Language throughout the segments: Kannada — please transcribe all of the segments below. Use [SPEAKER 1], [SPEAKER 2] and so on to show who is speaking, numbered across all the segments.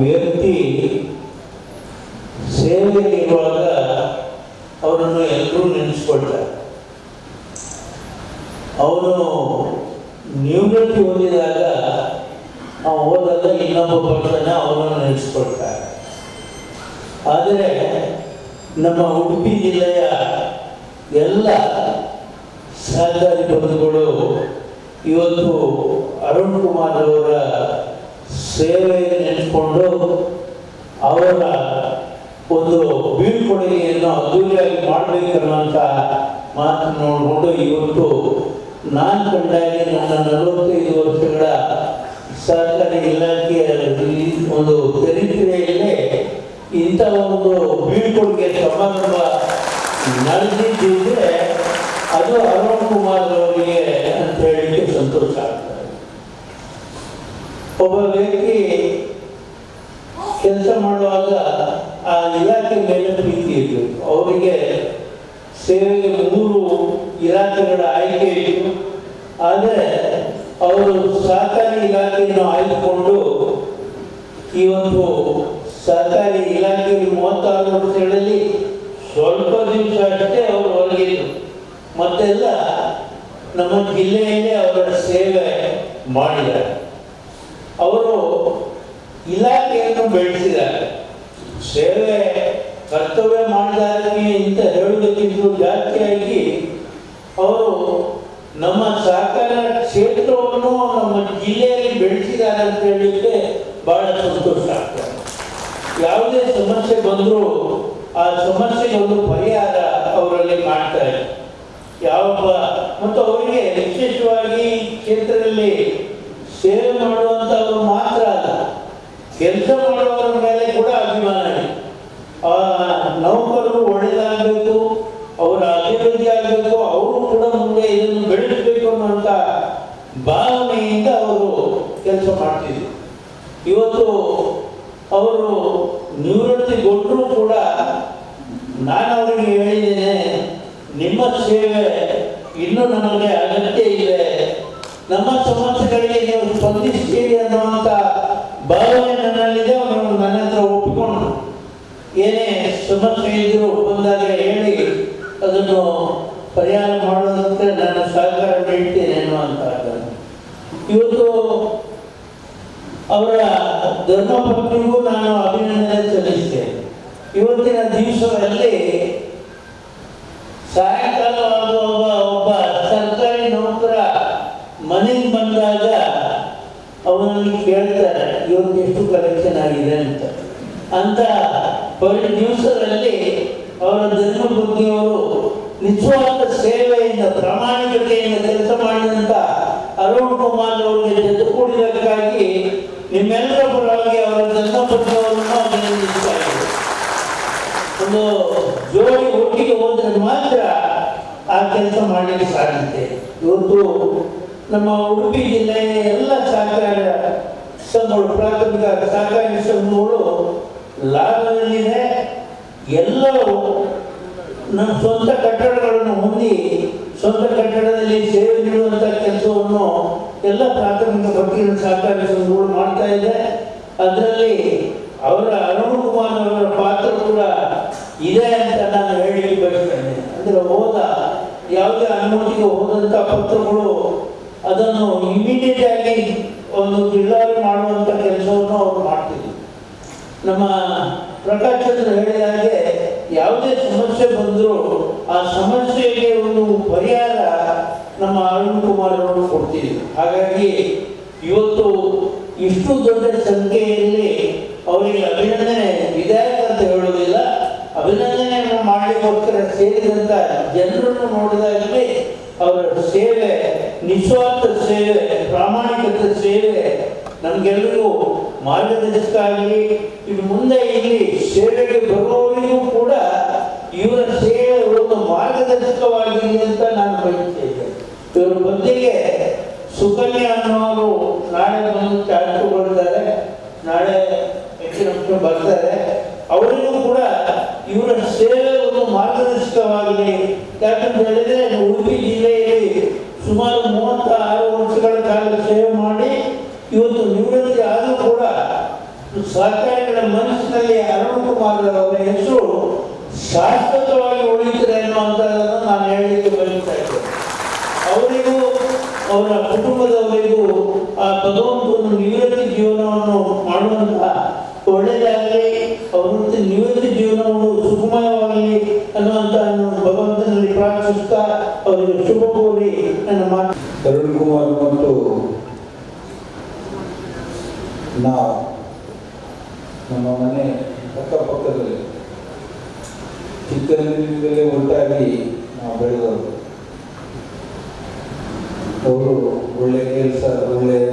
[SPEAKER 1] ವ್ಯಕ್ತಿ ಸೇವೆಯಲ್ಲಿರುವಾಗ ಅವರನ್ನು ಎಲ್ಲರೂ ನೆನೆಸ್ಕೊಳ್ತಾರೆ ಅವನು ನಿವೃತ್ತಿ ಹೊಂದಿದಾಗ ಅವನು ಹೋದಾಗ ಇನ್ನೊಬ್ಬ ಬರ್ತಾನೆ ಅವನನ್ನು ನೆನೆಸ್ಕೊಳ್ತಾರೆ ಆದರೆ ನಮ್ಮ ಉಡುಪಿ ಜಿಲ್ಲೆಯ ಎಲ್ಲ ಸಹಕಾರಿ ಬಂಧುಗಳು ಇವತ್ತು ಅರುಣ್ ಕುಮಾರ್ ಅವರ ಸೇವೆ ನೆನೆಸ್ಕೊಂಡು ಅವರ ಒಂದು ಬೀಳ್ಕೊಡುಗೆಯನ್ನು ಅದ್ದೂರಿಯಾಗಿ ಮಾಡಬೇಕನ್ನುವಂಥ ಮಾತು ನೋಡಿಕೊಂಡು ಇವತ್ತು ನಾನು ಕಂಡಾಗೆ ನನ್ನ ನಲವತ್ತೈದು ವರ್ಷಗಳ ಸರ್ಕಾರಿ ಇಲಾಖೆಯ ಒಂದು ಚರಿತ್ರೆಯಲ್ಲೇ ಇಂಥ ಒಂದು ಬೀಳ್ಕೊಡುಗೆ ಸಮಾರಂಭ ನಡೆದಿದ್ದರೆ ಅದು ಅರುಣ್ ಕುಮಾರ್ ಅವರಿಗೆ ಅಂತ ಹೇಳಲಿಕ್ಕೆ ಸಂತೋಷ ಒಬ್ಬ ವ್ಯಕ್ತಿ ಕೆಲಸ ಮಾಡುವಾಗ ಆ ಇಲಾಖೆ ಮೇಲೆ ಪ್ರೀತಿ ಇರಬೇಕು ಅವರಿಗೆ ಸೇವೆಗೆ ಮೂರು ಇಲಾಖೆಗಳ ಆಯ್ಕೆ ಇತ್ತು. ಆದರೆ ಅವರು ಸಹಕಾರಿ ಇಲಾಖೆಯನ್ನು ಆಯ್ದುಕೊಂಡು ಇವತ್ತು ಸಹಕಾರಿ ಇಲಾಖೆಯಲ್ಲಿ ಮೂವತ್ತಾರು ವರ್ಷಗಳಲ್ಲಿ ಸ್ವಲ್ಪ ದಿವಸ ಅಷ್ಟೇ ಅವರು ಹೊರಗಿದ್ರು ಮತ್ತೆಲ್ಲ ನಮ್ಮ ಜಿಲ್ಲೆಯಲ್ಲೇ ಅವರ ಸೇವೆ ಮಾಡಿದ್ದಾರೆ ಅವರು ಇಲಾಖೆಯನ್ನು ಬೆಳೆಸಿದ್ದಾರೆ ಸೇವೆ ಕರ್ತವ್ಯ ಮಾಡಿದಾಗೆ ಇಂತ ಹೇಳುವುದಕ್ಕಿಂತ ಜಾಸ್ತಿಯಾಗಿ ಅವರು ನಮ್ಮ ಸಹಕಾರ ಕ್ಷೇತ್ರವನ್ನು ನಮ್ಮ ಜಿಲ್ಲೆಯಲ್ಲಿ ಬೆಳೆಸಿದ್ದಾರೆ ಅಂತ ಹೇಳಲಿಕ್ಕೆ ಬಹಳ ಸಂತೋಷ ಆಗ್ತದೆ. ಯಾವುದೇ ಸಮಸ್ಯೆ ಬಂದರೂ ಆ ಸಮಸ್ಯೆಗೆ ಒಂದು ಪರಿಹಾರ ಅವರಲ್ಲಿ ಮಾಡ್ತಾರೆ ಯಾವ ಮತ್ತು ಅವರಿಗೆ ವಿಶೇಷವಾಗಿ ಈ ಕ್ಷೇತ್ರದಲ್ಲಿ ಸೇವೆ ಮಾಡುವಂಥವ್ರು ಮಾತ್ರ ಅಲ್ಲ ಕೆಲಸ ಮಾಡುವವರ ಮೇಲೆ ಕೂಡ ಅಭಿಮಾನ ಇದೆ ಆ ನೌಕರರು ಒಳ್ಳೆಯದಾಗಬೇಕು ಅವರ ಅಭಿವೃದ್ಧಿ ಆಗಬೇಕು ಅವರು ಕೂಡ ಮುಂದೆ ಇದನ್ನು ಬೆಳೆಸಬೇಕು ಅನ್ನುವಂಥ ಭಾವನೆಯಿಂದ ಅವರು ಕೆಲಸ ಮಾಡ್ತಿದ್ರು ಇವತ್ತು ಅವರು ನಿವೃತ್ತಿಗೊಂಡರೂ ಕೂಡ ನಾನು ಅವರಿಗೆ ಹೇಳಿದ್ದೇನೆ ನಿಮ್ಮ ಸೇವೆ ಇನ್ನೂ ನಮಗೆ ಅಗತ್ಯ ಇದೆ ನಮ್ಮ ಸಮಸ್ಯೆಗಳಿಗೆ ನೀವು ಸ್ಪಂದಿಸ್ತೀರಿ ಅನ್ನುವಂಥ ಭಾವನೆ ನನ್ನಲ್ಲಿದೆ ಅವನು ನನ್ನ ಹತ್ರ ಒಪ್ಪಿಕೊಂಡು ಏನೇ ಸಮಸ್ಯೆ ಇದ್ದರೂ ಬಂದಾಗ ಹೇಳಿ ಅದನ್ನು ಪರಿಹಾರ ಮಾಡೋದಕ್ಕೆ ನಾನು ಸಹಕಾರ ನೀಡ್ತೇನೆ ಅನ್ನುವಂಥದ್ದು ಇವತ್ತು ಅವರ ಧರ್ಮಪತ್ನಿಗೂ ನಾನು ಅಭಿನಂದನೆ ಸಲ್ಲಿಸ್ತೇನೆ. ಇವತ್ತಿನ ದಿವಸದಲ್ಲಿ ಸಾಯಂಕಾಲ ಆಗುವಾಗ ಒಬ್ಬ ಸರ್ಕಾರಿ ನೌಕರ ಮನೆಗೆ ಬಂದಾಗ ಅವನಲ್ಲಿ ಕೇಳ್ತಾರೆ, ಇವತ್ತು ಎಷ್ಟು ಕಲೆಕ್ಷನ್ ಆಗಿದೆ ಅಂತ. ಅಂತ ಪರಿ ದಿವಸದಲ್ಲಿ ಅವರ ಧರ್ಮಬುದ್ಧಿಯವರು ನಿಜವಾದ ಸೇವೆಯಿಂದ, ಪ್ರಾಮಾಣಿಕತೆಯಿಂದ ಕೆಲಸ ಮಾಡಿದಂಥ ಅರುಣ್ ಕುಮಾರ್ ಅವರಿಗೆ ಜೊತೆ ಕೂಡಿದಕ್ಕಾಗಿ ನಿಮ್ಮೆಲ್ಲರ ಪರವಾಗಿ ಅವರ ಇದ್ದೇನೆ. ಒಂದು ಜೋಡಿ ಒಟ್ಟಿಗೆ ಹೋದರೆ ಮಾತ್ರ ಆ ಕೆಲಸ ಮಾಡಲಿಕ್ಕೆ ಸಾಧ್ಯತೆ ಇವತ್ತು ನಮ್ಮ ಉಡುಪಿ ಜಿಲ್ಲೆಯ ಎಲ್ಲ ಸಹಕಾರ ಸಂಘಗಳು, ಪ್ರಾಥಮಿಕ ಸಹಕಾರ ಸಂಘಗಳು ಲಾಭದಲ್ಲಿದೆ ಎಲ್ಲರೂ ನಮ್ಮ ಸ್ವಂತ ಕಟ್ಟಡಗಳನ್ನು ಹೊಂದಿ ಸ್ವಂತ ಕಟ್ಟಡದಲ್ಲಿ ಸೇವೆ ನೀಡುವಂಥ ಕೆಲಸವನ್ನು ಎಲ್ಲ ಪ್ರಾಥಮಿಕ ಪಟ್ಟಿನ ಸಹಕಾರಿ ಸಂಘಗಳು ಮಾಡ್ತಾ ಇದೆ. ಅದರಲ್ಲಿ ಅವರ ಅರುಣ್ ಕುಮಾರ್ ಅವರ ಪಾತ್ರ ಕೂಡ ಇದೆ ಅಂತ ನಾನು ಹೇಳಲಿಕ್ಕೆ ಬಯಸ್ತೇನೆ. ಅಂದರೆ ಹೋದ ಯಾವುದೇ ಅನುಮತಿಗೆ ಹೋದಂಥ ಪತ್ರಗಳು ಅದನ್ನು ಇಮಿಡಿಯೇಟ್ ಆಗಿ ಒಂದು ಜಿಲ್ಲಾರಿ ಮಾಡುವಂಥ ಕೆಲಸವನ್ನು ಅವರು ಮಾಡ್ತಿದ್ರು. ನಮ್ಮ ಪ್ರಕಾಶ್ ಚಂದ್ರ ಹೇಳಿದ ಹಾಗೆ ಯಾವುದೇ ಸಮಸ್ಯೆ ಬಂದರೂ ಆ ಸಮಸ್ಯೆಗೆ ಒಂದು ಪರಿಹಾರ ನಮ್ಮ ಅರುಣ್ ಕುಮಾರ್ ಅವರು ಹಾಗಾಗಿ ಇವತ್ತು ಇಷ್ಟು ದೊಡ್ಡ ಸಂಖ್ಯೆಯಲ್ಲಿ ಅವರಿಗೆ ಅಭಿನಂದನೆ, ವಿಧಾಯಕ ಅಂತ ಹೇಳುವುದಿಲ್ಲ ಅಭಿನಂದನೆಯನ್ನು ಮಾಡಲಿಕ್ಕೋಸ್ಕರ ಸೇರಿದಂಥ ಜನರನ್ನು ನೋಡಿದಾಗಲೇ ಅವರ ಸೇವೆ, ನಿಸ್ವಾರ್ಥ ಸೇವೆ, ಪ್ರಾಮಾಣಿಕತೆ ಸೇವೆ ನಮಗೆಲ್ಲರಿಗೂ ಮಾರ್ಗದರ್ಶಕ ಆಗಲಿ ಇನ್ನು ಮುಂದೆ ಇಲ್ಲಿ ಸೇವೆಗೆ ಬರುವವರಿಗೂ ಕೂಡ ಇವರ ಸೇವೆ ಒಂದು ಮಾರ್ಗದರ್ಶಕವಾಗಿದೆ ಅಂತ ನಾನು ಬಯಸ್ತೇನೆ ಇವರ ಬದಲಿಗೆ ಸುಕನ್ಯಾ ಅನ್ನೋರು ನಾಳೆ ಬಂದು ಚಾರ್ಜ್ ಬರ್ತಾರೆ ನಾಳೆ ಹೆಚ್ಚಿನ ಬರ್ತಾರೆ. ಅವರಿಗೂ ಕೂಡ ಇವರ ಸೇವೆ ಒಂದು ಮಾರ್ಗದರ್ಶಕವಾಗಲಿ ಯಾಕಂತ ಹೇಳಿದ್ರೆ ಉಡುಪಿ ಜಿಲ್ಲೆಯಲ್ಲಿ ಸುಮಾರು ಮೂವತ್ತ ಆರು ವರ್ಷಗಳ ಕಾಲ ಸೇವೆ ಮಾಡಿ, ಇವತ್ತು ನಿವೃತ್ತಿ ಆದರೂ ಕೂಡ ಸರ್ಕಾರಗಳ ಮನಸ್ಸಿನಲ್ಲಿ ಅರುಣ್ ಕುಮಾರ್ ಅವರ ಹೆಸರು ಶಾಶ್ವತವಾಗಿ ಉಳಿತಾರೆ ಅನ್ನುವಂಥದ್ದನ್ನು ನಾನು ಹೇಳಲಿಕ್ಕೆ ಬಯಸ್ತಾ ಇದ್ದೇನೆ. ಅವರಿಗೂ ಅವರ ಕುಟುಂಬದವರಿಗೂ ಆ ಭಗವಂತನ ನಿವೃತ್ತಿ ಜೀವನವನ್ನು ಮಾಡುವಂತಹ ಒಳ್ಳೆಯದಾಗಲಿ ಅವರಂತೆ ನಿವೃತ್ತಿ ಜೀವನವನ್ನು ಸುಗಮಯವಾಗಲಿ ಅನ್ನುವಂತಹ ಭಗವಂತನಲ್ಲಿ ಪ್ರಾರ್ಥಿಸುತ್ತಾ ಅವರಿಗೆ ಶುಭ ಕೋರಿ ನನ್ನ ಮಾತು.
[SPEAKER 2] ಕುಮಾರ್ ಮತ್ತು ನಾವು ನಮ್ಮ ಮನೆ ಅಕ್ಕಪಕ್ಕದಲ್ಲಿ ಚಿಕ್ಕಂದಿನಿಂದಲೇ ಒಟ್ಟಾಗಿ ನಾವು ಬೆಳೆದವರು. ಅವರು ಒಳ್ಳೆ ಕೆಲಸ ಒಳ್ಳೆಯ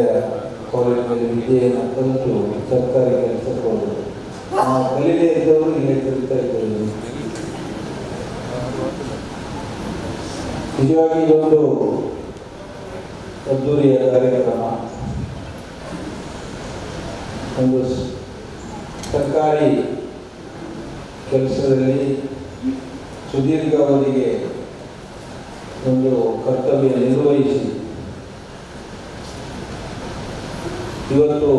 [SPEAKER 2] ಕಾಲೇಜಿನಲ್ಲಿ ವಿದ್ಯೆಯನ್ನು ಕಲಿತು ಸರ್ಕಾರಿ ಕೆಲಸ ಹೋದರು ಆ ಕಲಿಕೆ ಇದ್ದವರು ಇಲ್ಲಿ ಕಲಿತಾ ಇದ್ದೇವೆ ನಿಜವಾಗಿ ಇದೊಂದು ಅದ್ದೂರಿಯ ಕಾರ್ಯಕ್ರಮ. ಒಂದು ಸರ್ಕಾರಿ ಕೆಲಸದಲ್ಲಿ ಸುದೀರ್ಘಾವಧಿಗೆ ಒಂದು ಕರ್ತವ್ಯ ನಿರ್ವಹಿಸಿ. ಇವತ್ತು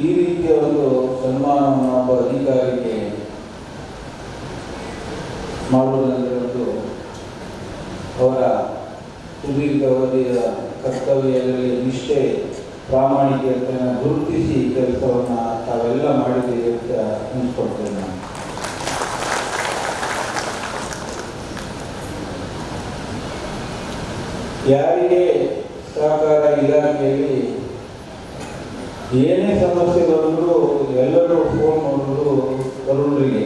[SPEAKER 2] ಈ ರೀತಿಯ ಒಂದು ಸನ್ಮಾನವನ್ನು ಒಬ್ಬ ಅಧಿಕಾರಿಗೆ ಮಾಡುವುದಂದರೆ ಒಂದು ಅವರ ಸುದೀರ್ಘ ಅವಧಿಯ ಕರ್ತವ್ಯದಲ್ಲಿ ನಿಷ್ಠೆ ಪ್ರಾಮಾಣಿಕತೆಯನ್ನು ಗುರುತಿಸಿ ಕೆಲಸವನ್ನು ತಾವೆಲ್ಲ ಮಾಡಿದ್ದೀರಿ ಅಂತ ಅನಿಸ್ಕೊಡ್ತೇನೆ ನಾನು. ಯಾರಿಗೆ ಸಹಕಾರ ಇಲಾಖೆಯಲ್ಲಿ ಏನೇ ಸಮಸ್ಯೆ ಬಂದರೂ ಎಲ್ಲರೂ ಫೋನ್ ಮಾಡೋದು ಕರುಣರಿಗೆ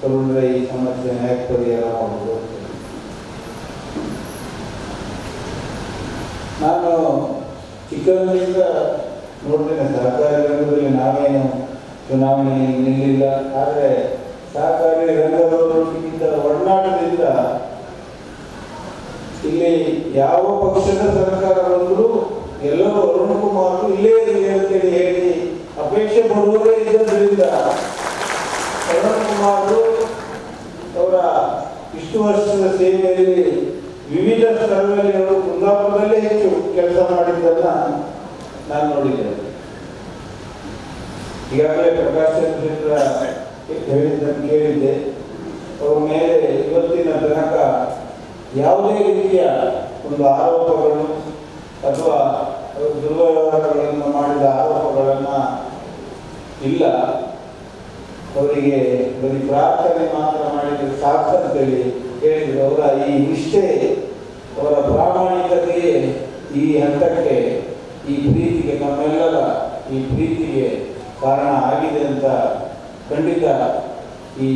[SPEAKER 2] ಕರುಣರ ಈ ಸಮಸ್ಯೆ ಯಾಕೆ ಪರಿಹಾರ ಮಾಡೋದು ಅಂತ. ನಾನು ಚಿಕ್ಕಂದಿನಿಂದ ನೋಡ್ತೇನೆ ಸಹಕಾರಿ ರಂಗದಲ್ಲಿ ನಾವೇನು ಚುನಾವಣೆಯಲ್ಲಿ ನಿಲ್ಲಿಲ್ಲ ಆದರೆ ಸಹಕಾರಿ ರಂಗದವರೊಂದಿಗಿಂತ ಒಡನಾಟದಿಂದ ಇಲ್ಲಿ ಯಾವ ಪಕ್ಷದ ಸರ್ಕಾರ ಬಂದರೂ ಎಲ್ಲರೂ ಅರುಣ್ ಕುಮಾರ್ ಇಲ್ಲೇ ಇರಲಿ ಅಂತೇಳಿ ಹೇಳಿ ಅಪೇಕ್ಷೆ ಪಡುವವರೇ ಇದ್ದರಿಂದ ಅರುಣ್ ಕುಮಾರ್ ಅವರ ಇಷ್ಟು ವರ್ಷದ ಸೇವೆಯಲ್ಲಿ ವಿವಿಧ ಸ್ಥಳಗಳಲ್ಲಿ ಅವರು ಕುಂದಾಪುರದಲ್ಲೇ ಹೆಚ್ಚು ಕೆಲಸ ಮಾಡಿದ್ದನ್ನ ನಾನು ನೋಡಿದ್ದೇನೆ. ಈಗಾಗಲೇ ಪ್ರಕಾಶ್ ಚಂದ್ರ ಹೇಳಿದ್ದನ್ನು ಕೇಳಿದ್ದೆ. ಅವ್ರ ಮೇಲೆ ಇವತ್ತಿನ ತನಕ ಯಾವುದೇ ರೀತಿಯ ಒಂದು ಆರೋಪಗಳು ಅಥವಾ ದುರ್ವ್ಯವಹಾರಗಳನ್ನು ಮಾಡಿದ ಆರೋಪಗಳನ್ನು ಇಲ್ಲ. ಅವರಿಗೆ ಬರೀ ಪ್ರಾರ್ಥನೆ ಮಾತ್ರ ಮಾಡಿದರೆ ಸಾಕು ಅಂತೇಳಿ ಹೇಳಿದ್ರು. ಅವರ ಈ ನಿಷ್ಠೆ, ಅವರ ಪ್ರಾಮಾಣಿಕತೆಯೇ ಈ ಹಂತಕ್ಕೆ ಈ ಪ್ರೀತಿಗೆ ನಮ್ಮೆಲ್ಲರ ಈ ಪ್ರೀತಿಗೆ ಕಾರಣ ಆಗಿದೆ ಅಂತ ಖಂಡಿತ ಈ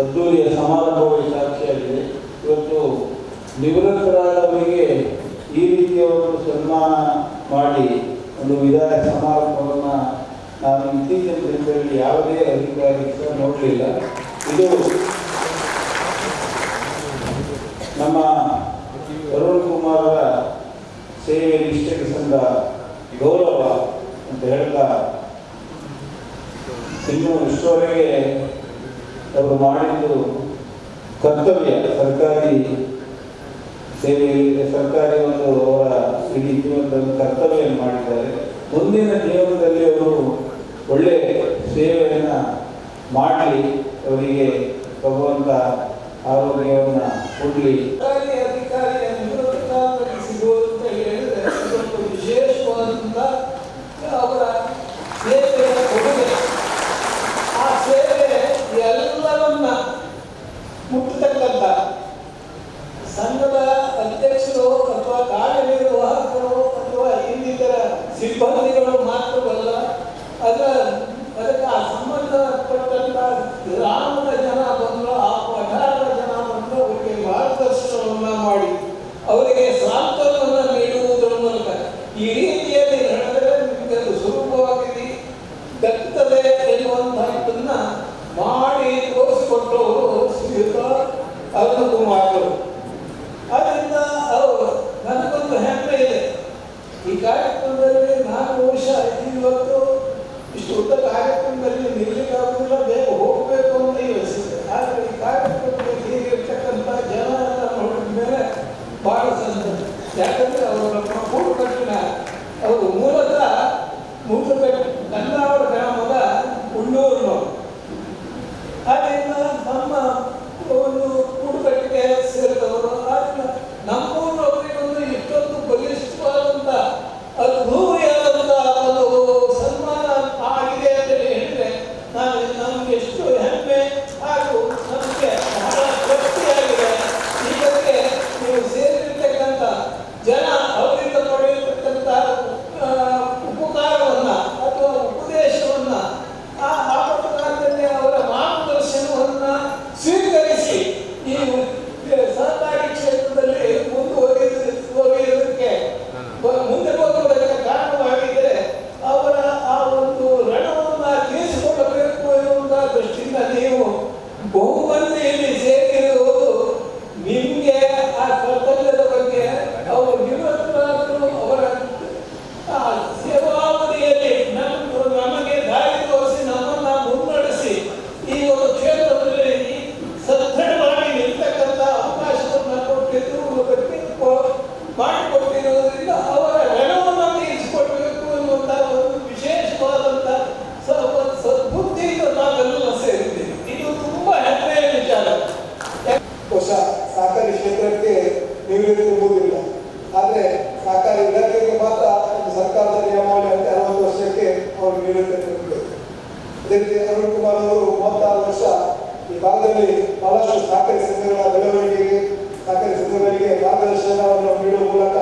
[SPEAKER 2] ಅದ್ದೂರಿಯ ಸಮಾರಂಭವೇ ಸಾಕ್ಷಿಯಾಗಿದೆ. ಇವತ್ತು ನಿವೃತ್ತರಾದವರಿಗೆ ಈ ರೀತಿಯ ಒಂದು ಸನ್ಮಾನ ಮಾಡಿ ಒಂದು ವಿದಾಯ ಸಮಾರಂಭವನ್ನು ನಾನು ಇತ್ತೀಚಿನ ದಿನಗಳಲ್ಲಿ ಯಾವುದೇ ಅಧಿಕಾರಿ ಸಹ ನೋಡಲಿಲ್ಲ. ಇದು ನಮ್ಮ ಸೇವೆ ಇಷ್ಟಕ್ಕೆ ಸಂದ ಗೌರವ ಅಂತ ಹೇಳ್ತಾ ಇನ್ನು ಇಷ್ಟವರೆಗೆ ಅವರು ಮಾಡಿದ್ದು ಕರ್ತವ್ಯ, ಸರ್ಕಾರಿ ಸೇವೆಯಲ್ಲಿ ಸರ್ಕಾರಿ ಒಂದು ಅವರ ಇಡೀ ಜೀವನದಲ್ಲಿ ಕರ್ತವ್ಯ ಮಾಡಿದ್ದಾರೆ. ಮುಂದಿನ ಜೀವನದಲ್ಲಿ ಅವರು ಒಳ್ಳೆ ಸೇವೆಯನ್ನು ಮಾಡಲಿ. ಅವರಿಗೆ ಭಗವಂತ ಆರೋಗ್ಯವನ್ನು ಕೊಡಲಿ.
[SPEAKER 3] E quando ಬಂದಲ್ಲಿ ಅದೇ
[SPEAKER 4] ರೀತಿ ಅರುಣ್ ಕುಮಾರ್ ಅವರು ಮೂವತ್ತಾರು ವರ್ಷ ಈ ಭಾಗದಲ್ಲಿ ಬಹಳಷ್ಟು ಸಹಕಾರಿ ಸಂಘಗಳ ಬೆಳವಣಿಗೆಗೆ, ಸಹಕಾರಿ ಸಂಘಗಳಿಗೆ ಮಾರ್ಗದರ್ಶನವನ್ನು ನೀಡುವ ಮೂಲಕ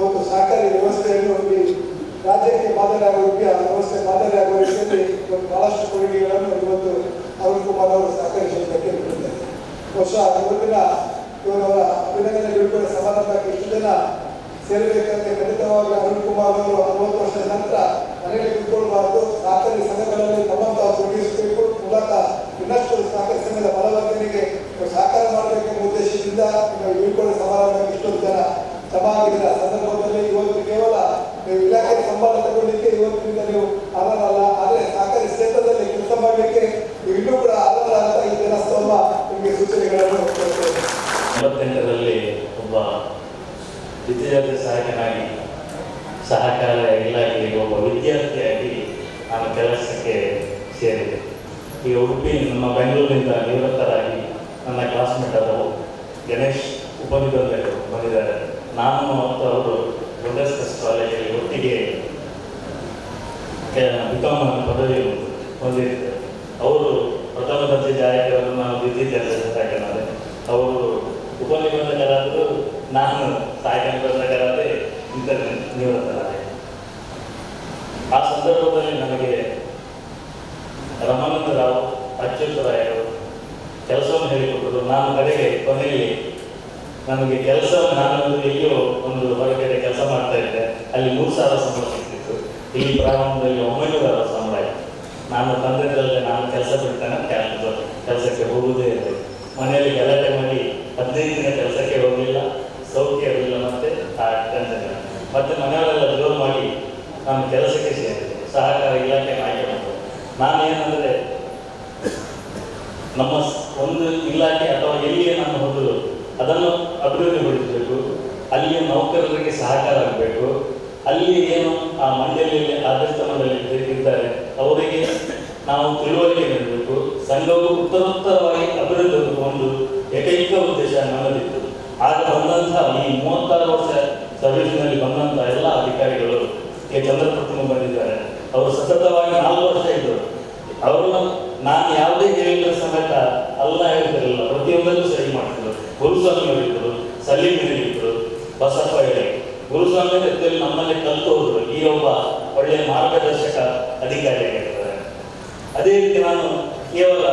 [SPEAKER 4] ಒಂದು ಸಹಕಾರಿ ವ್ಯವಸ್ಥೆಯನ್ನು ಈ ರಾಜ್ಯಕ್ಕೆ ಮಾದರಿಯಾಗುವ ಆ ವ್ಯವಸ್ಥೆ ಮಾದರಿಯಾಗುವ ರೀತಿಯಲ್ಲಿ ಒಂದು ಬಹಳಷ್ಟು ಕೊಡುಗೆಗಳನ್ನು ಇವತ್ತು ಅರುಣ್ ಕುಮಾರ್ ಅವರು ಸಹಕಾರಿ ಕ್ಷೇತ್ರಕ್ಕೆ ನೀಡಿದ್ದಾರೆ ವರ್ಷ ಇವತ್ತಿನ ಇವರವರ ಅಭಿನಂದನೆ ಬಿಡುಗಡೆ ಸಮಾರಂಭಕ್ಕೆ ಇಷ್ಟು ಜನ ಸೇರಬೇಕಂತ ಖಂಡಿತವಾಗಿ ಅರುಣ್ ಕುಮಾರ್ ಅವರು ಅರವತ್ತು ವರ್ಷದ ನಂತರ ಮನೆಯಲ್ಲಿ ಕೂತ್ಕೊಳ್ಬಾರ್ದು ಸಹಕಾರಿ ಸಂಘಗಳಲ್ಲಿ ತಮ್ಮನ್ನು ತಾವು ತೊಡಗಿಸಬೇಕು ಮೂಲಕ ಇನ್ನಷ್ಟು ಸಹಕಾರಿ ಸಂಘದ ಬಲವರ್ಧನೆಗೆ ಸಹಕಾರ ಮಾಡಬೇಕೆಂಬ ಉದ್ದೇಶದಿಂದ ನಾವು ಬೀಳ್ಕೊಡುವ ಸಮಾರಂಭಕ್ಕೆ ಇಷ್ಟೊಂದು ಜನ ಜಮಾ ಆಗಿದ್ದ ಸಂದರ್ಭದಲ್ಲಿ ಇವತ್ತು ಕೇವಲ ನೀವು ಇಲಾಖೆ ಸಂಬಳ ತಗೊಳ್ಳಿಕ್ಕೆ ಇವತ್ತಿನಿಂದ ನೀವು ಅನಲ್ಲ ಆದರೆ ಸಹಕಾರಿ ಕ್ಷೇತ್ರದಲ್ಲಿ ಕೆಲಸ ಮಾಡಲಿಕ್ಕೆ ನೀವು ಇನ್ನೂ ಕೂಡ ಅನಲ್ಲ ಅಂತ ಈ ಜನಸ್ತಂಭ ನಿಮಗೆ ಸೂಚನೆಗಳನ್ನು ಕೊಡ್ತೇವೆ
[SPEAKER 5] ಎಂಬತ್ತೆಂಟರಲ್ಲಿ ಒಬ್ಬ ವಿದ್ಯಾರ್ಥಿ ಸಹಾಯಕನಾಗಿ ಸಹಕಾರ ಇಲಾಖೆಗೆ ಒಬ್ಬ ವಿದ್ಯಾರ್ಥಿಯಾಗಿ ನಾನು ಕೆಲಸಕ್ಕೆ ಸೇರಿದೆ ಈಗ ಉಡುಪಿ ನಮ್ಮ ಬೆಂಗಳೂರಿನಿಂದ ನಿವೃತ್ತರಾಗಿ ನನ್ನ ಕ್ಲಾಸ್ಮೇಟ್ ಆದವು ಗಣೇಶ್ ಉಪನಿಬಂಧಕರು ಬಂದಿದ್ದಾರೆ ನಾನು ಮತ್ತು ಅವರು ಗೋಲ್ಡಸ್ಕಸ್ ಕಾಲೇಜಲ್ಲಿ ಒಟ್ಟಿಗೆ ಬಿಕಾಮ್ ಪದವಿ ಹೊಂದಿದ್ದಾರೆ ಅವರು ಪ್ರಥಮ ದರ್ಜೆ ಜಾಯಕರನ್ನು ನಾನು ದ್ವಿತೀಯ ದರ್ಜೆ ಸಹಾಯಕನಾದೆ ಅವರು ಉಪನಿಬಂಧಕರಾದರು ನಾನು ಸಹಾಯಕ ನಿಬಂಧಕರಾದೆ ಇಂಟರ್ ನಿವೃತ್ತರಾದೆ ಆ ಸಂದರ್ಭದಲ್ಲಿ ನನಗೆ ರಮಾನಂದ ರಾವ್ ಅಚ್ಯುತರಾಯರು ಕೆಲಸವನ್ನು ಹೇಳಿಕೊಟ್ಟರು ನಾನು ಕಡೆಗೆ ಕೊನೆಯಲ್ಲಿ ನನಗೆ ಕೆಲಸ ನಾನೊಂದು ಎಲ್ಲಿಯೋ ಒಂದು ಹೊರಗಡೆ ಕೆಲಸ ಮಾಡ್ತಾ ಇದ್ದೆ ಅಲ್ಲಿ ಮೂರು ಸಾವಿರ ಸಂಬಳ ಸಿಗ್ತಿತ್ತು ಇಲ್ಲಿ ಪ್ರಾರಂಭದಲ್ಲಿ ಒಂಬೈನೂರ ಅರವತ್ತು ಸಂಬಳ ಆಯಿತು ನಾನು ತಂದೆದ್ರಲ್ಲಿ ನಾನು ಕೆಲಸ ಬಿಡ್ತೇನೆ ಕೆಲಸ ಕೆಲಸಕ್ಕೆ ಹೋಗುವುದೇ ಇಲ್ಲ ಮನೆಯಲ್ಲಿ ಗಲಾಟೆ ಮಾಡಿ ಹದಿನೈದು ದಿನ ಕೆಲಸಕ್ಕೆ ಹೋಗಲಿಲ್ಲ ಸೌಖ್ಯ ಇರಲಿಲ್ಲ ಮತ್ತೆ ಆ ಟೆನ್ಷನ್ ಇಲ್ಲ. ಮತ್ತೆ ಮನೆಯವರೆಲ್ಲ ಜೋರು ಮಾಡಿ ನಾನು ಕೆಲಸಕ್ಕೆ ಸೇರಿದೆ ಸಹಕಾರ ಇಲಾಖೆ ಆಯ್ಕೆ ಮಾಡಿದೆ ನಾನು ಏನಂದರೆ ನಮ್ಮ ಒಂದು ಇಲಾಖೆ ಅಥವಾ ಎಲ್ಲಿಯೇ ನಾನು ಹೋದರೂ ಅದನ್ನು ಅಭಿವೃದ್ಧಿಗೊಳಿಸಬೇಕು, ಅಲ್ಲಿಯ ನೌಕರರಿಗೆ ಸಹಕಾರ ಆಗಬೇಕು ಅಲ್ಲಿ ಏನು ಆ ಮಂಡಳಿಯಲ್ಲಿ ಆಡಳಿತ ಮಂಡಳಿ ಇದ್ದಾರೆ ಅವರಿಗೆ ನಾವು ತಿಳುವಳಿಕೆ ನೀಡಬೇಕು. ಸಂಘವು ಉತ್ತರೋತ್ತರವಾಗಿ ಅಭಿವೃದ್ಧಿ ಒಂದು ಏಕೈಕ ಉದ್ದೇಶ ನನ್ನದಿತ್ತು. ಆಗ ಬಂದಂತಹ ಈ ಮೂವತ್ತಾರು ವರ್ಷ ಸರ್ವಿಸ್ನಲ್ಲಿ ಬಂದಂತಹ ಎಲ್ಲ ಅಧಿಕಾರಿಗಳು ಕೆ. ಚಂದ್ರಪ್ರತಿಮ ಬಂದಿದ್ದಾರೆ. ಅವರು ಸತತವಾಗಿ ನಾಲ್ಕು ವರ್ಷ ಇದ್ದರು. ಅವರು ನಾನು ಯಾವುದೇ ಹೇಳಿದ್ರೆ ಸಮೇತ ಅಲ್ಲ ಹೇಳ್ತಿರಲಿಲ್ಲ ಪ್ರತಿಯೊಂದಕ್ಕೂ ಸರಿ ಮಾಡ್ತಿದ್ರು ಗುರುಸ್ವಾಮಿ ಹೇಳಿದ್ರು ಸಲೀಂ ಹೇಳಿದ್ರು, ಬಸಪ್ಪ ಹೇಳಿ ಗುರುಸ್ವಾಮಿ ಜೊತೆಯಲ್ಲಿ ನಮ್ಮಲ್ಲಿ ಕಲ್ತು ಹೋದ್ರು. ಈ ಒಬ್ಬ ಒಳ್ಳೆಯ ಮಾರ್ಗದರ್ಶಕ ಅಧಿಕಾರಿಯಾಗಿರ್ತಾರೆ ಅದೇ ರೀತಿ ನಾನು ಕೇವಲ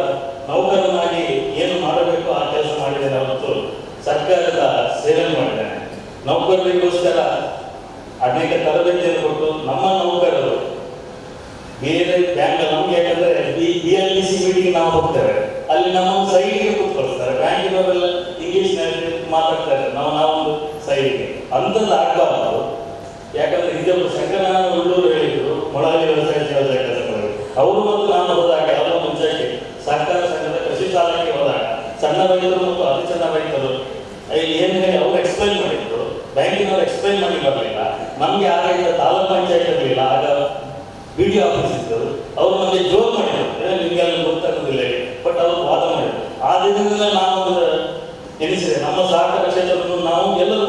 [SPEAKER 5] ನೌಕರನಾಗಿ ಏನು ಮಾಡಬೇಕು ಆ ಕೆಲಸ ಮಾಡಿದ್ದೇನೆ ಅವತ್ತು ಸರ್ಕಾರದ ಸೇವೆ ಮಾಡಿದ್ದೇನೆ. ನೌಕರರಿಗೋಸ್ಕರ ಅನೇಕ ತರಬೇತಿಯನ್ನು ಕೊಟ್ಟು ನಮ್ಮ ನೌಕರರು ಬೇರೆ ಬ್ಯಾಂಕ್ ನಮ್ಗೆ ಯಾಕಂದ್ರೆ ಬಿ ಬಿ ಮೀಟಿಂಗ್ ನಾವು ಹೋಗ್ತೇವೆ. ಅಲ್ಲಿ ನಮ್ಮ ಸೈಡಿಗೆ ಕೂತ್ಕೊಳ್ತಾರೆ. ಬ್ಯಾಂಕಿನವರೆಲ್ಲ ಇಂಗ್ಲಿಷ್ನಲ್ಲಿ ಮಾತಾಡ್ತಾರೆ. ನಾವು ನಾವೊಂದು ಸೈಡಿಗೆ. ಅಂಥದ್ದು ಆಗಬಾರ್ದು ಯಾಕಂದ್ರೆ ಇದೊಂದು ಶಂಕರನಾರಾಯಣ ಉಳ್ಳೂರು ಹೇಳಿದ್ರು. ಮೊಳಲಿ ವ್ಯವಸಾಯ ಕೆಲಸಗಳು ಅವರು ಮತ್ತು ನಾನು ಹೋದಾಗ, ಅದರ ಮುಂಚೆ ಸಹಕಾರ ಸಂಘದ ಕೃಷಿ ಸಾಲಕ್ಕೆ ಹೋದಾಗ ಸಣ್ಣ ರೈತರು ಮತ್ತು ಅತಿ ಸಣ್ಣ ರೈತರು ಏನು ಹೇಳಿ, ಅವರು ಎಕ್ಸ್ಪ್ಲೈನ್ ಮಾಡಿದ್ರು. ಬ್ಯಾಂಕಿನವರು ಎಕ್ಸ್ಪ್ಲೈನ್ ಮಾಡಿ ಬರಲಿಲ್ಲ ನಮ್ಗೆ ಆಗ ತಾಲೂಕ್ ಪಂಚಾಯತ್ ಇರಲಿಲ್ಲ. ಆಗ ಬಿ ಡಿ ಆಫೀಸ್ ಇದ್ದರು ಅವರು ನನಗೆ ಜೋರ್ ಮಾಡಿದ್ರು. ಅದನ್ನು ಗೊತ್ತಾಗೋದಿಲ್ಲ ಬಟ್ ಅವರು ವಾದ ಮಾಡಿದ್ರು. ಆ ದಿನದಿಂದ ನಾವು ಎನಿಸಿದೆ ನಮ್ಮ ಸಹಕಾರ ಕ್ಷೇತ್ರವನ್ನು ನಾವು ಎಲ್ಲರೂ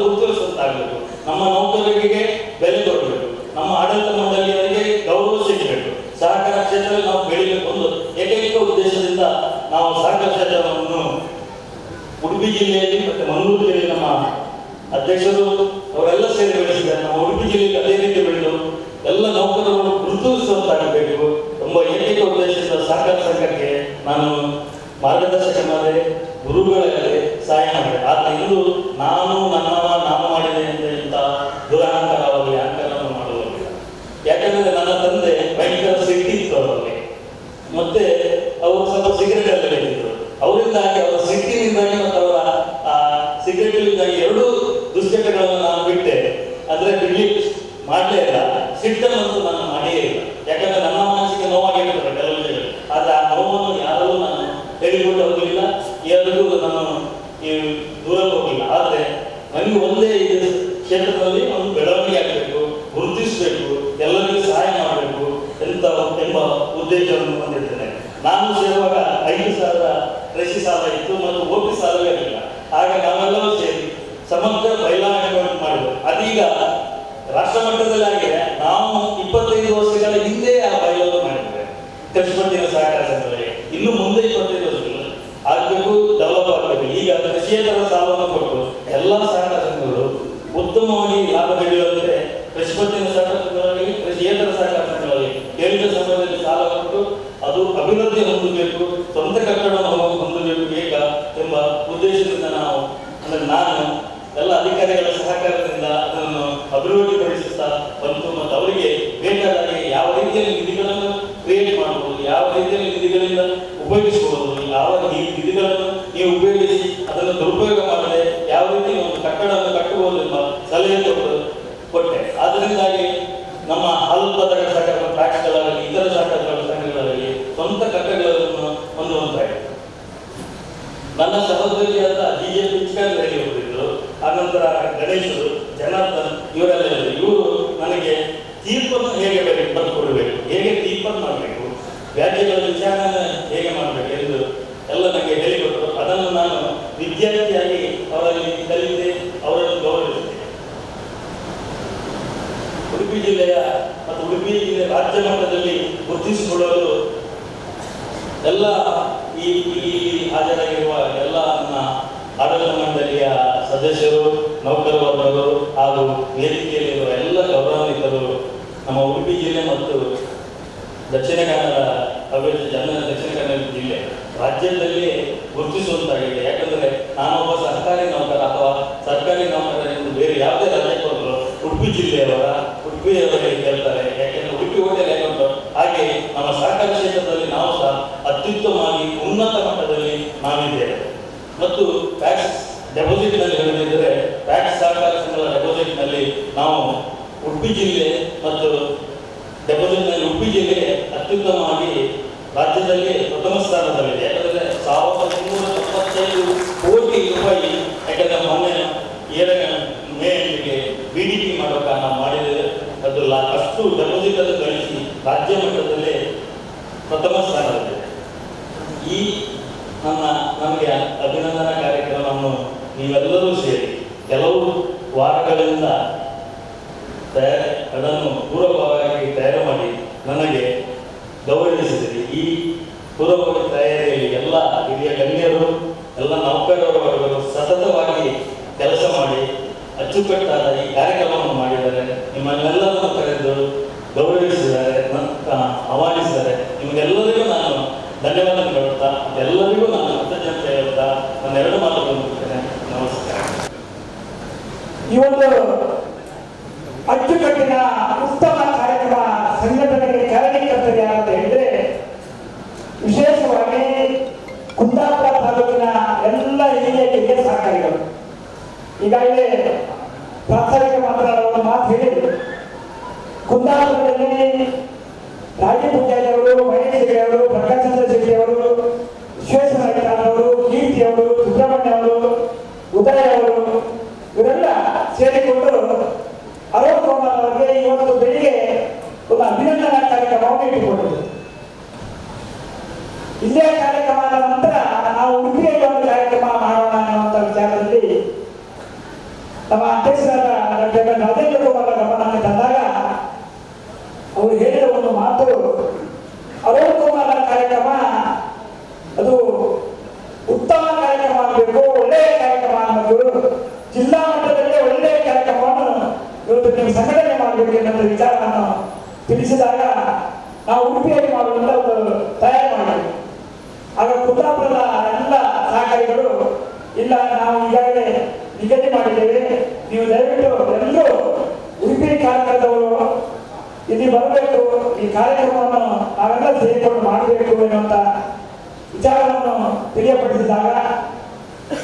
[SPEAKER 5] ಮಾರ್ಗದರ್ಶಕನಾದೆ ಗುರುಗಳಾಗಲಿ ಸಹಾಯ ಮಾಡಿದೆ. ಆದರೆ ಇಂದು ನಾನು ನನ್ನವ ನಾನು ಮಾಡಿದೆ ಅಂತ ಇಂಥ ದುರಹಂಕಾರವಾಗಿ ಅಹಂಕಾರವನ್ನು ಮಾಡುವುದಿಲ್ಲ ಯಾಕಂದ್ರೆ ನನ್ನ ತಂದೆ ಭಯಂಕರ ಸಿಟ್ಟಿ ಇತ್ತು ಅವರಲ್ಲಿ ಮತ್ತೆ ಅವರು ಸ್ವಲ್ಪ ಸಿಗರೇಟ್ ಎಲ್ಲ ಬೆಳೆದಿದ್ರು ಅವರಿಂದಾಗಿ ಅವರ ಸಿಟ್ಟಿನಿಂದಾಗಿ ಮತ್ತು ಅವರ ಆ ಸಿಗರೇಟ್ನಿಂದಾಗಿ ಎರಡೂ ದುಶ್ಚಟಗಳನ್ನು ನಾನು ಬಿಟ್ಟೆ ಅಂದ್ರೆ ಬಿಡ್ಲಿಕ್ಕೆ ಮಾಡಲೇ ಇಲ್ಲ ಸಿಟ್ಟನ್ನಂತೂ ನಾನು ಮಾಡಿಯೇ ಇಲ್ಲ ಯಾಕಂದ್ರೆ ನನ್ನ ಮನಸ್ಸಿಗೆ ನೋವಾಗಿರ್ತದೆ ಕೆಲವು ವಿಷಯಗಳು ಆದ್ರೆ ಆ ನೋವನ್ನು ಯಾರಲ್ಲೂ ನಾನು ಹೇಳಿಕೊಂಡು ಹೋಗಲಿಲ್ಲ ಯಾರಿಗೂ ನಾನು ಈ ದೂರ ಹೋಗಲಿಲ್ಲ ಆದ್ರೆ ನನಗೆ ಒಂದೇ ಇದು ಕ್ಷೇತ್ರದಲ್ಲಿ ಒಂದು ಬೆಳವಣಿಗೆ ಆಗಬೇಕು ಗುರುತಿಸಬೇಕು ಎಲ್ಲರಿಗೂ ಸಹಾಯ ಮಾಡಬೇಕು ಎಂತ ಎಂಬ ಉದ್ದೇಶವನ್ನು ಹೊಂದಿದ್ದೇನೆ. ನಾನು ಸೇರುವಾಗ ಐದು ಸಾವಿರ ಕೃಷಿ ಸಾಲ ಇತ್ತು ಮತ್ತು ಓಪಿ ಸಾಲವೇ ಇರಲಿಲ್ಲ ಆಗ ನಾವೆಲ್ಲರೂ ಸೇರಿ ಸಮಗ್ರ ಬಯಲಾಟವನ್ನು ಮಾಡಿದ್ರು ಅದೀಗ ರಾಷ್ಟ್ರ ಮಟ್ಟದಲ್ಲಿ ಆಗಿದೆ ನಾವು ಇಪ್ಪತ್ತೈದು ವರ್ಷಗಳ ಹಿಂದೆ ಆ ಬಯಲು ಮಾಡಿದ್ದೇವೆ ಕೃಷಿ ಪತ್ತಿನ ಸಹಕಾರ ಮುಂದೆ ಇಪ್ಪತ್ತೈದು ವರ್ಷಗಳು ಆಗಬೇಕು ಡೆವಲಪ್ ಆಗಬೇಕು ಈಗ ಕೃಷಿಯೇತರ ಸಾಲವನ್ನು ಕೊಟ್ಟು ಎಲ್ಲ ಸಹಕಾರ ಸಂಘಗಳು ಉತ್ತಮವಾಗಿ ಲಾಭ ಪಡೆಯುವಂತೆ ಕೃಷಿ ಪತ್ತಿನ ಸಹಕಾರ ಸಂಘಗಳಲ್ಲಿ ಕೃಷಿಯೇತರ ಸಹಕಾರ ಸಂಘಗಳಲ್ಲಿ ಕೇಂದ್ರ ಸಮಯದಲ್ಲಿ ಸಾಲ ಕೊಟ್ಟು ಅದು ಅಭಿವೃದ್ಧಿ ಹೊಂದಬೇಕು ಸ್ವಂತ ಕಟ್ಟಡವನ್ನು ಹೊಂದಬೇಕು ಬೇಗ ಎಂಬ ಉದ್ದೇಶದಿಂದ ನಾವು ಅಂದರೆ ನಾನು ಎಲ್ಲ ಅಧಿಕಾರಿಗಳ ಸಹಕಾರದಿಂದ ಅದನ್ನು ಅಭಿವೃದ್ಧಿಪಡಿಸುತ್ತಾ ಬಂತು ಮತ್ತು ಅವರಿಗೆ ಬೇಕಾದಾಗೆ ಯಾವ ರೀತಿಯಲ್ಲಿ ನಿಧಿಗಳನ್ನು ಕ್ರಿಯೇಟ್ ಮಾಡಬಹುದು, ಯಾವ ರೀತಿಯಲ್ಲಿ ನಿಧಿಗಳಿಂದ ಉಪಯೋಗಿಸಬಹುದು, ಯಾವ ಈ ನಿಧಿಗಳನ್ನು ನೀವು ಉಪಯೋಗಿಸಿ ಅದನ್ನು ದುರುಪಯೋಗ ಮಾಡದೆ ಯಾವ ರೀತಿ ಒಂದು ಕಟ್ಟಡವನ್ನು ಕಟ್ಟಬಹುದು ಎಂಬ ಸಲಹೆ ಕೊಟ್ಟು ಕೊಟ್ಟೆ. ಆದ್ದರಿಂದಾಗಿ ನಮ್ಮ ಹಾಲು ಉತ್ಪಾದಕ ಸಹಕಾರ ಟ್ಯಾಕ್ಸ್ಗಳಾಗಲಿ ಇತರ ಸಹಕಾರಗಳ ಸಂಘಗಳಾಗಲಿ ಸ್ವಂತ ಕಟ್ಟಡಗಳನ್ನು ಹೊಂದುವಂತಾಯಿತು ನನ್ನ ಸಹೋದರಿಯಾದ ಜಿ ಜೆ ಪಿಚ್ಕರ್ ಹೇಳಿ ಹೋಗಿದ್ರು ಆನಂತರ ಗಣೇಶರು ಜನಾರ್ದನ್ ಇವರೆಲ್ಲ ಇದ್ರು. ಇವರು ನನಗೆ ತೀರ್ಪನ್ನು ಹೇಗೆ ಬರೀ ಬರ್ಕೊಡ್ಬೇಕು ಹೇಗೆ ತೀರ್ಪನ್ನು ಮಾಡಬೇಕು ವ್ಯಾಜ್ಯಗಳ ವಿಚಾರನ ಹೇಗೆ ಮಾಡಬೇಕು ಎಂದು ಎಲ್ಲ ನನಗೆ ಹೇಳಿಕೊಟ್ಟರು ಅದನ್ನು ನಾನು ವಿದ್ಯಾರ್ಥಿಯಾಗಿ ಅವರಲ್ಲಿ ಕಲಿತೆ ಅವರನ್ನು ಗೌರವಿಸಿದೆ. ಉಡುಪಿ ಜಿಲ್ಲೆಯ ಮತ್ತು ಉಡುಪಿ ಜಿಲ್ಲೆ ರಾಜ್ಯ ಮಟ್ಟದಲ್ಲಿ ಗುರುತಿಸಿಕೊಳ್ಳಲು ಎಲ್ಲ ಈ ಹಾಜರಾಗಿರುವ ಎಲ್ಲ ನಮ್ಮ ಆಡಳಿತ ಮಂಡಳಿಯ ಸದಸ್ಯರು ನೌಕರ ವರ್ಗರು ಹಾಗೂ ವೇದಿಕೆಯಲ್ಲಿರುವ ಎಲ್ಲ ಗೌರವಾನ್ವಿತರು ನಮ್ಮ ಉಡುಪಿ ಜಿಲ್ಲೆ ಮತ್ತು ದಕ್ಷಿಣ ಕನ್ನಡ, ಅಭಿವೃದ್ಧಿ ಜನ ದಕ್ಷಿಣ ಕನ್ನಡ ಜಿಲ್ಲೆ ರಾಜ್ಯದಲ್ಲಿ ಗುರುತಿಸುವಂತಾಗಿದೆ. ನಾನೊಬ್ಬ ಸರ್ಕಾರಿ ನೌಕರ ಅಥವಾ ಸರ್ಕಾರಿ ನೌಕರ ಬೇರೆ ಯಾವುದೇ ಹೋದ್ರು ಉಡುಪಿ ಜಿಲ್ಲೆಯವರ ಉಡುಪಿಯವರಿಗೆ ಹೇಳ್ತಾರೆ. ಯಾಕೆಂದ್ರೆ ಉಡುಪಿ ಹೋಟೆಲ್ ಹೇಗುಂಟು ಹಾಗೆ ನಮ್ಮ ಸಹಕಾರ ಕ್ಷೇತ್ರದಲ್ಲಿ ನಾವು ಸಹ ಅತ್ಯುತ್ತಮವಾಗಿ ಉನ್ನತ ಮಟ್ಟದಲ್ಲಿ ನಾವಿದ್ದೇವೆ. ಮತ್ತು ಟ್ಯಾಕ್ಸ್ ಡೆಪಾಸಿಟ್ನಲ್ಲಿ ಹೇಳದಿದ್ದರೆ, ಟ್ಯಾಕ್ಸ್ ಸಹಕಾರ ಸಂಘದ ಡೆಪಾಸಿಟ್ನಲ್ಲಿ ನಾವು ಉಡುಪಿ ಜಿಲ್ಲೆ ಮತ್ತು ಡೆಪಾಸಿಟ್ನಲ್ಲಿ ಉಡುಪಿ ಜಿಲ್ಲೆ ಅತ್ಯುತ್ತಮವಾಗಿ ರಾಜ್ಯದಲ್ಲಿ ಪ್ರಥಮ ಸ್ಥಾನದಲ್ಲಿದೆ. ಯಾಕಂದರೆ ಸಾವಿರದ ಇನ್ನೂರ ತೊಂಬತ್ತೈದು ಏಳನೇ ಮೇಗೆ ಬಿ ಡಿ ಪಿ ಮಾಡೋ ಕಾರಣ ಮಾಡಿದರೆ ಅದು ಅಷ್ಟು ಅನ್ನು ಗಳಿಸಿ ರಾಜ್ಯ ಮಟ್ಟದಲ್ಲಿ ಪ್ರಥಮ ಸ್ಥಾನದಲ್ಲಿದೆ. ಈ ನನ್ನ, ನಮಗೆ ಅಭಿನಂದನಾ ಕಾರ್ಯಕ್ರಮವನ್ನು ನೀವೆಲ್ಲರೂ ಸೇರಿ ಕೆಲವು ವಾರಗಳಿಂದ ತಯಾರಿ, ಅದನ್ನು ಪೂರ್ವಭಾವವಾಗಿ ತಯಾರು ಮಾಡಿ ನನಗೆ ಗೌರವಿಸಿದಿರಿ ಈ ಪೂರ್ವಭಾವಿ ತಯಾರಿಯಲ್ಲಿ ಎಲ್ಲ ಹಿರಿಯ ಗಣ್ಯರು, ಎಲ್ಲ ನೌಕರರು ಸತತವಾಗಿ ಕೆಲಸ ಮಾಡಿ ಅಚ್ಚುಕಟ್ಟಾದ ಈ ಕಾರ್ಯಕ್ರಮವನ್ನು ಮಾಡಿದ್ದಾರೆ. ನಿಮ್ಮನ್ನೆಲ್ಲರನ್ನು ಕರೆದು ಗೌರವಿಸಿದ್ದಾರೆ ಮತ್ತು ಆಹ್ವಾನಿಸಿದ್ದಾರೆ ನಿಮಗೆಲ್ಲರಿಗೂ ನಾನು ಧನ್ಯವಾದ ಹೇಳುತ್ತಾ ಎಲ್ಲರಿಗೂ ನಾನು ಕೃತಜ್ಞತೆ ಹೇಳುತ್ತಾ ನನ್ನ ಎರಡು ಮಾತುಗಳನ್ನು ಮುಗಿಸ್ತೇನೆ ನಮಸ್ಕಾರ
[SPEAKER 6] ಈ ಒಂದು ಅಚ್ಚುಕಟ್ಟಿನ ಉತ್ತಮ ಕಾರ್ಯಕ್ರಮ ಸಂಘಟನೆಗೆ ಕಾರಣೀಕರ್ತದೆ ಅಂತ ಹೇಳಿದ್ರೆ ವಿಶೇಷವಾಗಿ ಕುಂದಾಪುರ ತಾಲೂಕಿನ ಎಲ್ಲ ಹಿರಿಯ ಹಿರಿಯ ಸಹಕಾರಿಗಳು ಈಗಾಗಲೇ ಪ್ರಾಸ್ತಾವಿಕ ಮಾತನಾಡುವ ಒಂದು ಮಾತು ಹೇಳಿ. ಕುಂದಾಪುರದಲ್ಲಿ ರಾಜೀವ್ ಪೂಜಾರಿ ಅವರು ಮಹೇಶ್ ಹೆಗಡೆ ಅವರು, ಪ್ರಕಾಶ್ ಚಂದ್ರ ಶೆಟ್ಟಿ ಅವರು, ವಿಶ್ವೇಶ್ವರ ಅವರು, ಕೀರ್ತಿ ಅವರು, ಸುಬ್ರಹ್ಮಣ್ಯ ಅವರು, ಉದಯ ಅವರು, ಇವರೆಲ್ಲ ಸೇರಿಕೊಂಡು ಅರುಣ್ ಕುಮಾರ್ ಅವರಿಗೆ ಇವತ್ತು ಬೆಳಿಗ್ಗೆ ಒಂದು ಅಭಿನಂದನಾ ಕಾರ್ಯಕ್ರಮವನ್ನು ಇಲ್ಲೇ ಕಾರ್ಯಕ್ರಮದ ನಂತರ ನಾವು ಉಡುಪಿಯಲ್ಲಿ ಒಂದು ಕಾರ್ಯಕ್ರಮ ಮಾಡೋಣ ಅನ್ನುವಂಥ ವಿಚಾರದಲ್ಲಿ ನಮ್ಮ ಅಧ್ಯಕ್ಷರಾದ ಡಾಕ್ಟರ್ ರಾಜೇಂದ್ರ ಕುಮಾರ್ ಗಮನಕ್ಕೆ ತಂದಾಗ ಅವರು ಹೇಳಿದ ಒಂದು ಮಾತು, ಅರುಣ್ ಕುಮಾರ್ ಕಾರ್ಯಕ್ರಮ, ಅದು ಉತ್ತಮ ಕಾರ್ಯಕ್ರಮ ಆಗಬೇಕು ಒಳ್ಳೆಯ ಕಾರ್ಯಕ್ರಮ ಆಗಬೇಕು, ಜಿಲ್ಲಾ ಮಟ್ಟದಲ್ಲಿ ಒಳ್ಳೆಯ ಕಾರ್ಯಕ್ರಮವನ್ನು ಇವತ್ತು ನೀವು ಸಂಘಟನೆ ಮಾಡಬೇಕು ಎನ್ನುವ ವಿಚಾರವನ್ನು ತಿಳಿಸಿದಾಗ ನಾವು ಉಡುಪಿಯಲ್ಲಿ ಮಾಡುವಂತ ಒಂದು ತಯಾರಿ ಮಾಡಿದ್ವಿ ಆಗ ಕುಂದಾಪುರದ ಎಲ್ಲ ಸಹಕಾರಿಗಳು ಇಲ್ಲ ನಾವು ಈಗಾಗಲೇ ನಿಗದಿ ಮಾಡಿದ್ದೇವೆ ನೀವು ದಯವಿಟ್ಟು ಎಲ್ಲರೂ ಉಡುಪಿ ಕಾರ್ಯಕ್ರಮದವರು ಇಲ್ಲಿ ಬರಬೇಕು ಈ ಕಾರ್ಯಕ್ರಮವನ್ನು ನಾವೆಲ್ಲ ಸೇರಿಕೊಂಡು ಮಾಡಬೇಕು ಎನ್ನುವಂತ ವಿಚಾರವನ್ನು ತಿಳಿಯಪಡಿಸಿದಾಗ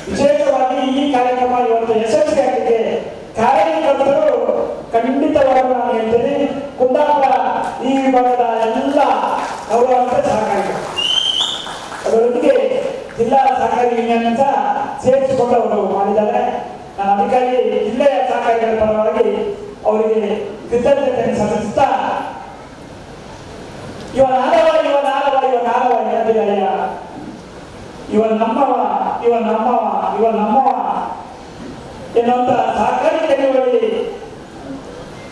[SPEAKER 6] ವಿಶೇಷವಾಗಿ ಈ ಕಾರ್ಯಕ್ರಮ ಇವತ್ತು ಯಶಸ್ವಿಯಾಗಿದೆ ಕಾರ್ಯಕರ್ತರು ಖಂಡಿತವಾಗೂ ನಾನು ಹೇಳ್ತೀನಿ ಕುಂದಾಪುರ ಈ ವಿಭಾಗದ ಎಲ್ಲ ಗೌರವಂತ ಸಹಕಾರಿಗಳು. ಅದರೊಂದಿಗೆ ಜಿಲ್ಲಾ ಸಹಕಾರಿ ಯೂನಿಯನ್ ಸಹ ಸೇರಿಸಿಕೊಂಡು ಅವರು ಮಾಡಿದ್ದಾರೆ. ನಾನು ಅದಕ್ಕಾಗಿ ಜಿಲ್ಲೆಯ ಸಹಕಾರಿಗಳ ಪರವಾಗಿ ಅವರಿಗೆ ಕೃತಜ್ಞತೆಯನ್ನು ಸಲ್ಲಿಸುತ್ತಾ ಇವ ನಾನವ ಇವ ನಾನವ ಇವ ನಾನವ ಎಂದಿದೆಯ ಇವ ನಮ್ಮವ ಇವ ನಮ್ಮವ ಇವ ನಮ್ಮವ ಎನ್ನುವಂತ ಸಹಕಾರಿ ಕೆಲವಲ್ಲಿ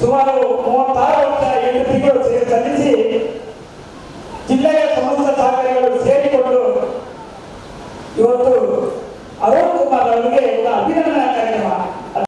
[SPEAKER 6] ಸುಮಾರು ಮೂವತ್ತಾರು ವರ್ಷ ಎಂಟು ತಿಂಗಳು ಸಲ್ಲಿಸಿ ಜಿಲ್ಲೆಯ ಸಮಸ್ತ ಸಹಕಾರಿಗಳು